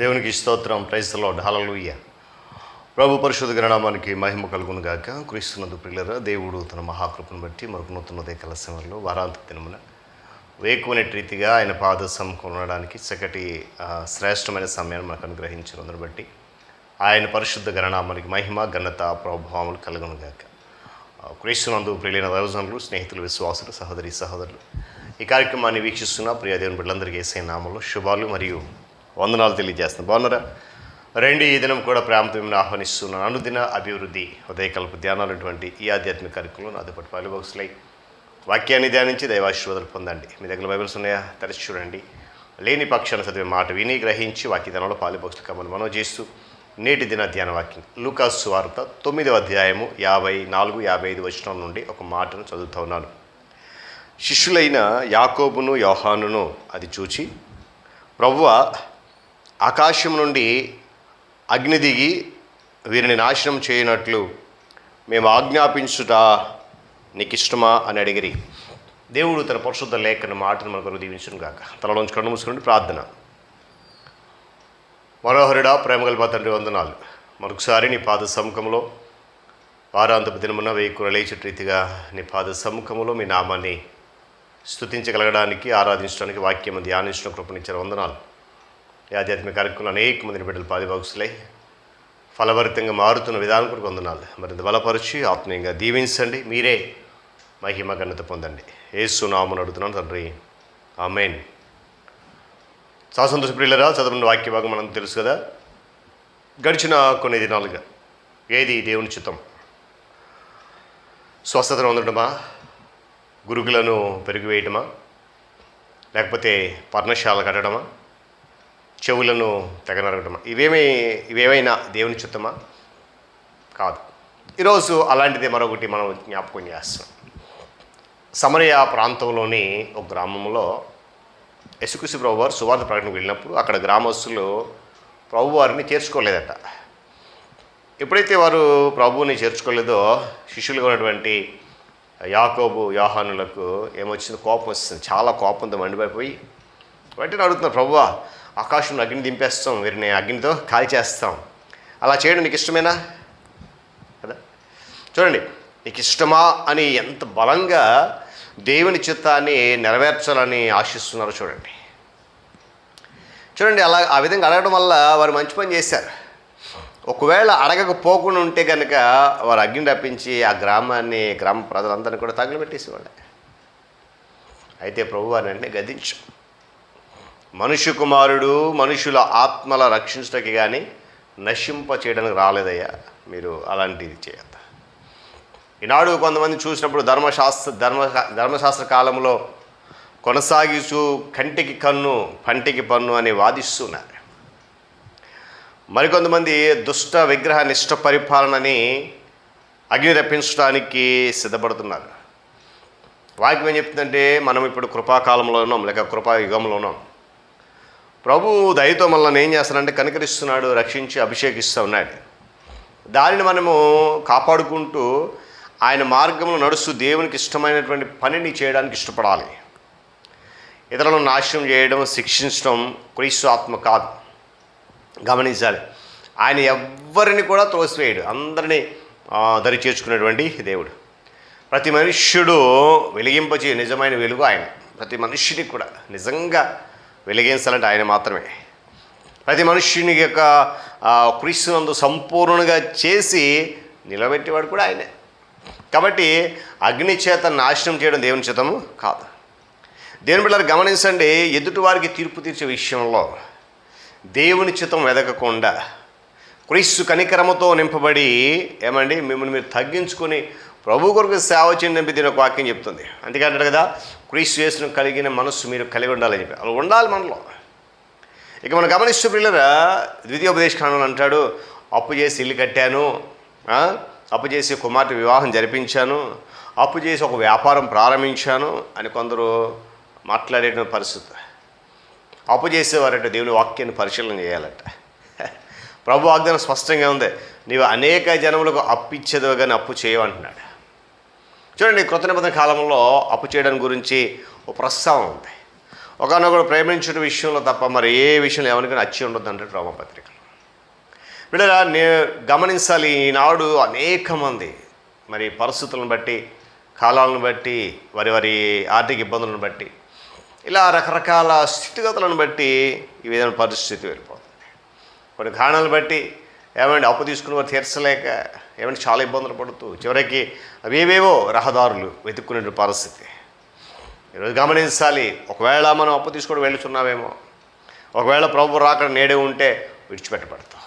దేవునికి స్తోత్రం. ప్రైజ్లో హలలుయ్య ప్రభు పరిశుద్ధ గణనామానికి మహిమ కలుగును గాక. క్రీస్తునందు ప్రియులరా దేవుడు తన మహాకృపను బట్టి మరొక నూతన ఉదయ కలశంలో వారాంత దినమున వేకువనటి రీతిగా ఆయన పాద సముఖం ఉండడానికి చక్కటి శ్రేష్టమైన సమయాన్ని మనకు అనుగ్రహించినందును బట్టి ఆయన పరిశుద్ధ గణనామానికి మహిమ ఘనత ప్రభావములు కలుగును గాక. క్రీస్తునందు ప్రియులైన దైవజనులు స్నేహితులు విశ్వాసులు సహోదరి సహోదరులు ఈ కార్యక్రమాన్ని వీక్షిస్తున్న ప్రియదేవుని బిడ్డలందరికీ వేసే నామంలో శుభాలు మరియు వందనాలు తెలియజేస్తాను బాగున్నారా? రెండు ఈ దినం కూడా ప్రేమతో ఆహ్వానిస్తున్న ఆహ్వానిస్తున్నాను. అనుదిన అభివృద్ధి ఉదయకల్ప ధ్యానాలటువంటి ఈ ఆధ్యాత్మిక కార్యక్రమంలో నాతో పాటు పాలు వాక్యాన్ని ధ్యానించి దైవాశీర్వాదాలు పొందండి. మీ దగ్గర బైబిల్స్ ఉన్నాయా? తెరచి చూడండి. లేని పక్షాన్ని చదివే మాట విని గ్రహించి వాక్య ధ్యానంలో పాలిబాక్సులు కమ్మని మనం చేస్తూ నేటి దిన ధ్యాన వాక్యం. లూకాస్ వార్త తొమ్మిదవ అధ్యాయము యాభై నాలుగు యాభై ఐదు వచనం నుండి ఒక మాటను చదువుతా ఉన్నాను. శిష్యులైన యాకోబును యోహానును అది చూచి ప్రభువ ఆకాశం నుండి అగ్ని దిగి వీరిని నాశనం చేయనట్లు మేము ఆజ్ఞాపించుట నీకు ఇష్టమా అని అడిగిరి. దేవుడు తన పరిశుద్ధ లేఖను మాటను మనకు దీవించును గాక తలలోంచి కళ్ళు మూసుకుని ప్రార్థన. మనోహరుడా ప్రేమగల్ప తండ్రి వందనాలు. మరొకసారి నీ పాద సముఖంలో వారాంతపు దినమున వెయ్యి కురలేచటి రీతిగా నీ పాద సముఖంలో మీ నామాన్ని స్తుతించగలగడానికి ఆరాధించడానికి వాక్యం ధ్యానించడం కృపణించిన వందనాలు. ఈ ఆధ్యాత్మిక కార్యక్రమంలో అనేక మందిని బిడ్డలు పాదిభాగుసులై ఫలభరితంగా మారుతున్న విధానం కూడా కొందనాలు. మరింత బలపరిచి ఆత్మీయంగా దీవించండి. మీరే మహిమ ఘనత పొందండి. ఏసు నామను అడుగుతున్నాను తండ్రి. ఆమెన్. చాలా సంతోష ప్రియులరా చదవని వాక్య భాగం మనం తెలుసు కదా. గడిచిన కొన్ని దినాలుగా ఏది దేవుని చిత్తం? స్వస్థతను ఉండటమా గురుకులను పెరిగివేయటమా? లేకపోతే పర్ణశాల కట్టడమా? చెవులను తెగనరగటమా? ఇవేమీ ఇవేమైనా దేవుని చిత్తమా? కాదు. ఈరోజు అలాంటిది మరొకటి మనం జ్ఞాపకం చేస్తాం సమరయ ప్రాంతంలోని ఒక గ్రామంలో యశుకృషి ప్రభువారు సువార్త ప్రకటనకు వెళ్ళినప్పుడు అక్కడ గ్రామస్తులు ప్రభువారిని చేర్చుకోలేదట. ఎప్పుడైతే వారు ప్రభువుని చేర్చుకోలేదో శిష్యులుగా ఉన్నటువంటి యాకోబు యాహానులకు ఏమొచ్చింది? కోపం వస్తుంది. చాలా కోపంతో మండిపోయి వెంటనే అడుగుతున్నారు ప్రభువా ఆకాశంలో అగ్ని దింపేస్తాం వీరిని అగ్నితో కాల్చేస్తాం అలా చేయడం నీకు ఇష్టమేనా? కదా? చూడండి నీకు ఇష్టమా అని ఎంత బలంగా దేవుని చిత్తాన్ని నెరవేర్చాలని ఆశిస్తున్నారో చూడండి. చూడండి అలా ఆ విధంగా అడగడం వల్ల వారు మంచి పని చేశారు. ఒకవేళ అడగకపోకుండా ఉంటే కనుక వారు అగ్ని రప్పించి ఆ గ్రామాన్ని గ్రామ ప్రజలందరినీ కూడా తగిలిపెట్టేసేవాళ్ళే అయితే ప్రభు వారిని వెంటనే గదించు మనుష్య కుమారుడు మనుషుల ఆత్మల రక్షించటకి కానీ నశింప చేయడానికి రాలేదయ్యా. మీరు అలాంటిది చేయద్దు. ఈనాడు కొంతమంది చూసినప్పుడు ధర్మశాస్త్ర ధర్మ ధర్మశాస్త్ర కాలంలో కొనసాగిస్తూ కంటికి కన్ను పంటికి పన్ను అని వాదిస్తున్నారు. మరికొంతమంది దుష్ట విగ్రహ నిష్ట పరిపాలనని అగ్ని రప్పించడానికి సిద్ధపడుతున్నారు. వాక్యం ఏం చెప్తుందంటే మనం ఇప్పుడు కృపాకాలంలో ఉన్నాం లేక కృపా యుగంలో ఉన్నాం. ప్రభు దయతో మనల్ని ఏం చేస్తానంటే కనికరిస్తున్నాడు రక్షించి అభిషేకిస్తూ ఉన్నాడు. దానిని మనము కాపాడుకుంటూ ఆయన మార్గంలో నడుస్తూ దేవునికి ఇష్టమైనటువంటి పనిని చేయడానికి ఇష్టపడాలి. ఇతరులను నాశనం చేయడం శిక్షించడం క్రీస్తు ఆత్మ కాదు. గమనించాలి. ఆయన ఎవ్వరిని కూడా త్రోసివేయడు. అందరినీ దరి చేర్చుకునేటువంటి దేవుడు. ప్రతి మనుష్యుడు వెలిగింపచే నిజమైన వెలుగు ఆయన. ప్రతి మనుష్యుడికి కూడా. నిజంగా వెలిగించాలంటే ఆయన మాత్రమే. ప్రతి మనుష్యుని యొక్క క్రీస్తునందు సంపూర్ణంగా చేసి నిలబెట్టేవాడు కూడా ఆయనే. కాబట్టి అగ్ని చేత నాశనం చేయడం దేవుని చేతము కాదు. దేవుని బిడ్డలు గమనించండి ఎదుటి వారికి తీర్పు తీర్చే విషయంలో దేవుని చిత్తం వెదకకుండా క్రీస్తు కనికరమతో నింపబడి ఏమండి మిమ్మల్ని మీరు తగ్గించుకొని ప్రభు కొరకు సేవ చేయండి దీని ఒక వాక్యం చెప్తుంది. అందుకే కదా క్రీస్తు చేసిన కలిగిన మనస్సు మీరు కలిగి ఉండాలని చెప్పి. అలా ఉండాలి మనలో. ఇక మనం గమనిస్తూ పిల్లరా ద్వితీయోపదేశ కాండంలో అంటాడు అప్పు చేసి ఇల్లు కట్టాను అప్పు చేసి కుమార్తె వివాహం జరిపించాను అప్పు చేసి ఒక వ్యాపారం ప్రారంభించాను అని కొందరు మాట్లాడే పరిస్థితి. అప్పు చేసేవారట దేవుని వాక్యాన్ని పరిశీలన చేయాలంట. ప్రభు వాగ్దానం స్పష్టంగా ఉంది. నీవు అనేక జనములకు అప్పు ఇచ్చేదో కానీ అప్పు చేయవంటున్నాడు చూడండి కృత నిబంధన కాలంలో అప్పు చేయడం గురించి ఒక ప్రస్తావన ఉంది. ఒకనొకడు ప్రేమించిన విషయంలో తప్ప మరి ఏ విషయంలో ఎవరికైనా అచ్చి ఉండదు అంటే రోమపత్రిక. వీళ్ళ నే గమనించాలి ఈనాడు అనేక మంది మరి పరిస్థితులను బట్టి కాలాలను బట్టి వారి వారి ఆర్థిక ఇబ్బందులను బట్టి ఇలా రకరకాల స్థితిగతులను బట్టి ఈ విధమైన పరిస్థితి వెళ్ళిపోతుంది. కొన్ని కారణాలను బట్టి ఏమంటే అప్పు తీసుకుని వారు తీర్చలేక ఏమంటే చాలా ఇబ్బందులు పడుతూ చివరికి అవేవేవో రహదారులు వెతుక్కునే పరిస్థితి. ఈరోజు గమనించాలి ఒకవేళ మనం అప్పు తీసుకొని వెళ్తున్నామేమో ఒకవేళ ప్రభు రాక నేడే ఉంటే విడిచిపెట్టబడతాం.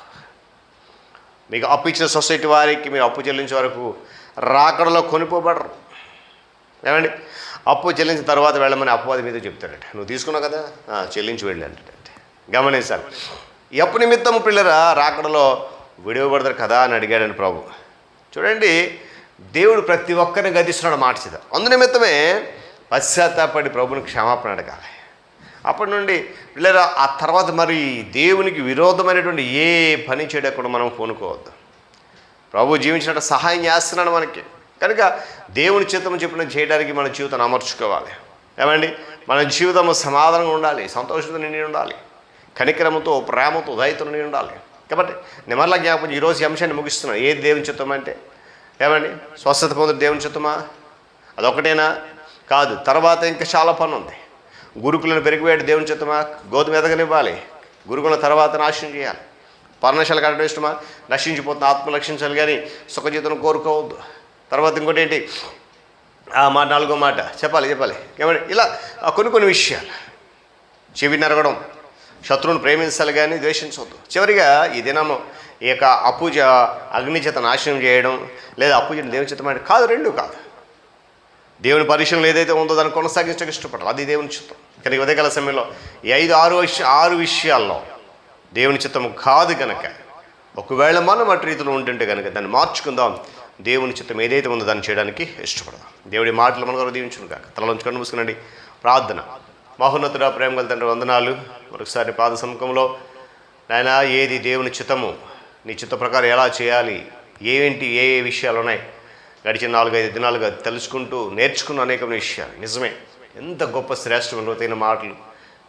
మీకు అప్పు ఇచ్చిన సొసైటీ వారికి మీరు అప్పు చెల్లించే వరకు రాకడలో కొనిపోబడరు ఏమండి? అప్పు చెల్లించిన తర్వాత వెళ్ళమని అపవాది మీద చెప్తాడట నువ్వు తీసుకున్నావు కదా? చెల్లించి వెళ్ళి గమనించాలి. ఎప్పు నిమిత్తం పిల్లరా రాకడలో విడవబడతారు కదా అని అడిగాడని ప్రభు. చూడండి దేవుడు ప్రతి ఒక్కరిని గదిస్తున్నాడు మాట చేత అందు నిమిత్తమే పశ్చాత్తాపడి ప్రభుని క్షమాపణ అడగాలి. అప్పటి నుండి పిల్లరా ఆ తర్వాత మరి దేవునికి విరోధమైనటువంటి ఏ పని చేయడం మనం పూనుకోవద్దు. ప్రభు జీవించినట్టు సహాయం చేస్తున్నాడు మనకి. కనుక దేవుని చిత్తము చెప్పిన చేయడానికి మన జీవితాన్ని అమర్చుకోవాలి. ఏమండి? మన జీవితం సమాధానంగా ఉండాలి సంతోషంతో నిండి ఉండాలి. కనికరముతో ప్రేమతో దయతో నిండి ఉండాలి. కాబట్టి నిమర్ల జ్ఞాపకం ఈరోజు ఈ అంశాన్ని ముగిస్తున్నాను. ఏది దేవుని చిత్తం అంటే? ఏమండి? స్వస్థత పొందిన దేవుని చిత్తమా? అదొకటేనా? కాదు. తర్వాత ఇంకా చాలా పని ఉంది. గురుకులను పెరిగిపోయాడు దేవుని చిత్తమా? గోధుమ ఎదగనివ్వాలి. గురుకుల తర్వాత నాశనం చేయాలి. పర్ణశాల కట్టడం ఇష్టమా? నశించిపోతుంది. ఆత్మ రక్షించాలి కానీ సుఖజీతం కోరుకోవద్దు. తర్వాత ఇంకోటి ఏంటి? ఆ మాట నాలుగో మాట. చెప్పాలి చెప్పాలి. ఏమండి? ఇలా కొన్ని కొన్ని విషయాలు. చెవి నరగడం శత్రువుని ప్రేమించాలి కానీ ద్వేషించవద్దు. చివరిగా ఈ దినము ఈ యొక్క అపూజ అగ్నిచేత నాశనం చేయడం లేదా అపూజను దేవుని చిత్తం అంటే కాదు రెండు కాదు. దేవుని పరిశీలన ఏదైతే ఉందో దాన్ని కొనసాగించడం ఇష్టపడాలి అది దేవుని చిత్తం. కానీ ఉదయకాల సమయంలో ఈ ఐదు ఆరు ఆరు విషయాల్లో దేవుని చిత్తం కాదు కనుక ఒకవేళ మనం అటు రీతిలో ఉంటుంటే కనుక దాన్ని మార్చుకుందాం. దేవుని చిత్తం ఏదైతే ఉందో దాన్ని చేయడానికి ఇష్టపడదాం. దేవుడి మాటలు మనకు దీవించును కాక తలలోంచి మూసుకునండి. ప్రార్థన. మహోన్నతుడ ప్రేమ గల తండ్రి వందనాలు. మరొకసారి పాద సముఖంలో నాయన ఏది దేవుని చిత్తము? నీ చిత్త ప్రకారం ఎలా చేయాలి? ఏంటి ఏ ఏ విషయాలు ఉన్నాయి? గడిచిన నాలుగైదు దినాలుగా తెలుసుకుంటూ నేర్చుకున్న అనేక విషయాలు. నిజమే. ఎంత గొప్ప శ్రేష్టమైన లోతైన మాటలు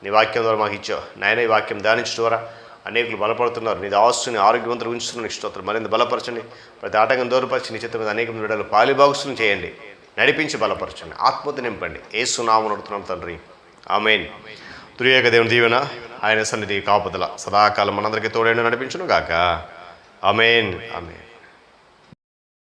నీ వాక్యం ద్వారా మాకు ఇచ్చావు. నాయన ఈ వాక్యం ధ్యానించడం ద్వారా అనేకులు బలపడుతున్నారు. నీ ఆస్తుని ఆరోగ్యవంతులు ఉంచుతున్న స్తోత్రం. మరింత బలపరచండి. ప్రతి ఆటంకం దూరపరిచి నీ చిత్తం మీద అనేక విడలు పాలిభాగస్సులు చేయండి. నడిపించి బలపరచండి. ఆత్మత నింపండి. ఏ సునామను అడుగుతున్నాం తండ్రి. ఆమెన్. త్రియేక దేవుని దీవెన ఆయన సన్నిధి కాపుదల. సదాకాలం మనందరికీ తోడైన నడిపించును గాక అమెన్ ఆమెన్.